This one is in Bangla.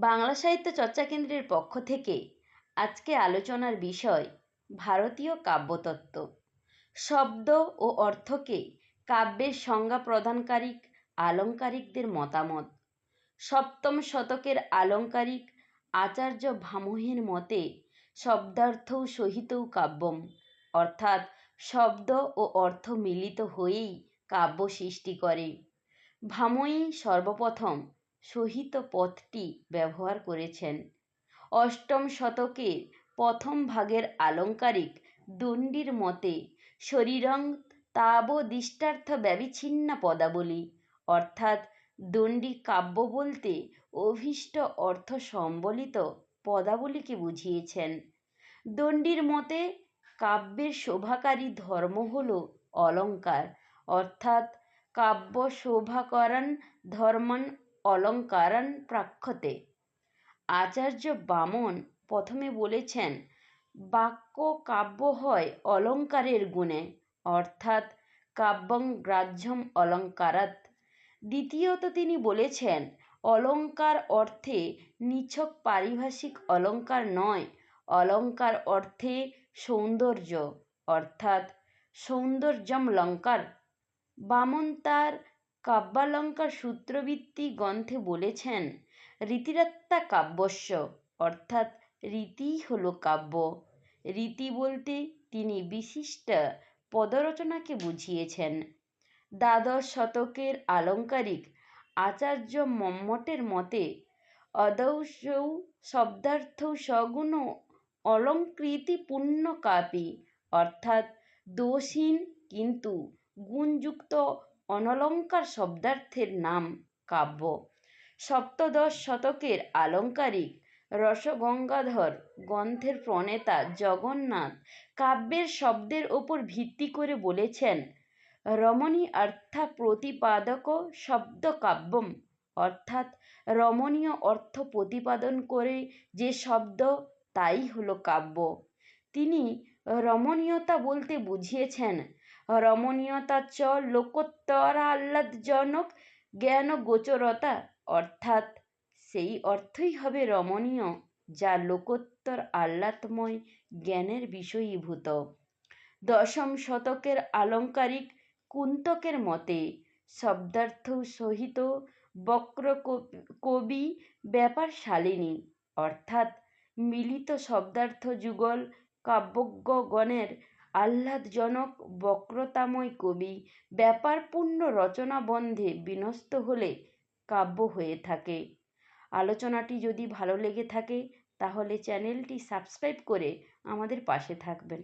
বাংলা সাহিত্য চর্চা কেন্দ্রের পক্ষ থেকে আজকে আলোচনার বিষয় ভারতীয় কাব্যতত্ত্ব। শব্দ ও অর্থকে কাব্যের সংজ্ঞা প্রদানকারী আলঙ্কারিকদের মতামত। সপ্তম শতকের আলঙ্কারিক আচার্য ভামহের মতে শব্দার্থও সহিতও কাব্যম, অর্থাৎ শব্দ ও অর্থ মিলিত হয়েই কাব্য সৃষ্টি করে। ভাময়ী সর্বপ্রথম সহিত পথটি ব্যবহার করেছেন। অষ্টম শতকে প্রথম ভাগের আলঙ্কারিক দণ্ডির মতে শরীরং তাবদৃষ্টার্থ ব্যবিচ্ছিন্ন পদাবলী, অর্থাৎ দণ্ডী কাব্য বলতে অভীষ্ট অর্থ সম্বলিত পদাবলীকে বুঝিয়েছেন। দণ্ডির মতে কাব্যের শোভাকারী ধর্ম হল অলঙ্কার, অর্থাৎ কাব্য শোভাকরণ ধর্মন অলঙ্কারণ প্রাক্ষতে। আচার্য বামন প্রথমে বলেছেন, বাক্য কাব্য হয় অলঙ্কারের গুণে, অর্থাৎ কাব্যং গ্রাহ্যম অলঙ্কারাত দ্বিতীয়ত তিনি বলেছেন, অলঙ্কার অর্থে নিছক পারিভাষিক অলঙ্কার নয়, অলঙ্কার অর্থে সৌন্দর্য, অর্থাৎ সৌন্দর্যম লঙ্কার বামন তার কাব্যালঙ্কার সূত্রবৃত্তি গ্রন্থে বলেছেন, রীতিরত্তা কাব্যস্য অর্থাৎ রীতিই হল কাব্য। রীতি বলতে তিনি বিশিষ্ট পদরচনাকে বুঝিয়েছেন। দ্বাদশ শতকের আলঙ্কারিক আচার্য মম্মটের মতে, অদৌসৌ শব্দার্থ সগুণ অলঙ্কৃতি পূর্ণ কাপি অর্থাৎ দোষহীন কিন্তু গুণযুক্ত অনলঙ্কার শব্দার্থের নাম কাব্য। সপ্তদশ শতকের আলঙ্কারিক রসগঙ্গাধর গ্রন্থের প্রণেতা জগন্নাথ কাব্যের শব্দের ওপর ভিত্তি করে বলেছেন, রমণী অর্থা প্রতিপাদক শব্দ কাব্যম। অর্থাৎ রমণীয় অর্থ প্রতিপাদন করে যে শব্দ, তাই হলো কাব্য। তিনি রমণীয়তা বলতে বুঝিয়েছেন রমণীয়তা চ লোকোত্তরাহ্লাদজনক জ্ঞান গোচরতা অর্থাৎ সেই অর্থই হবে রমণীয়, যা লোকোত্তর আহ্লাদময় জ্ঞানের বিষয়ীভূত। দশম শতকের আলঙ্কারিক কুন্তকের মতে, শব্দার্থ সহিত বক্র কবি ব্যাপার শালিনী অর্থাৎ মিলিত শব্দার্থ যুগল কাব্যজ্ঞগণের আহ্লাদজনক বক্রতাময় কবি ব্যাপারপূর্ণ রচনাবন্ধে বিন্যস্ত হলে কাব্য হয়ে থাকে। আলোচনাটি যদি ভালো লেগে থাকে, তাহলে চ্যানেলটি সাবস্ক্রাইব করে আমাদের পাশে থাকবেন।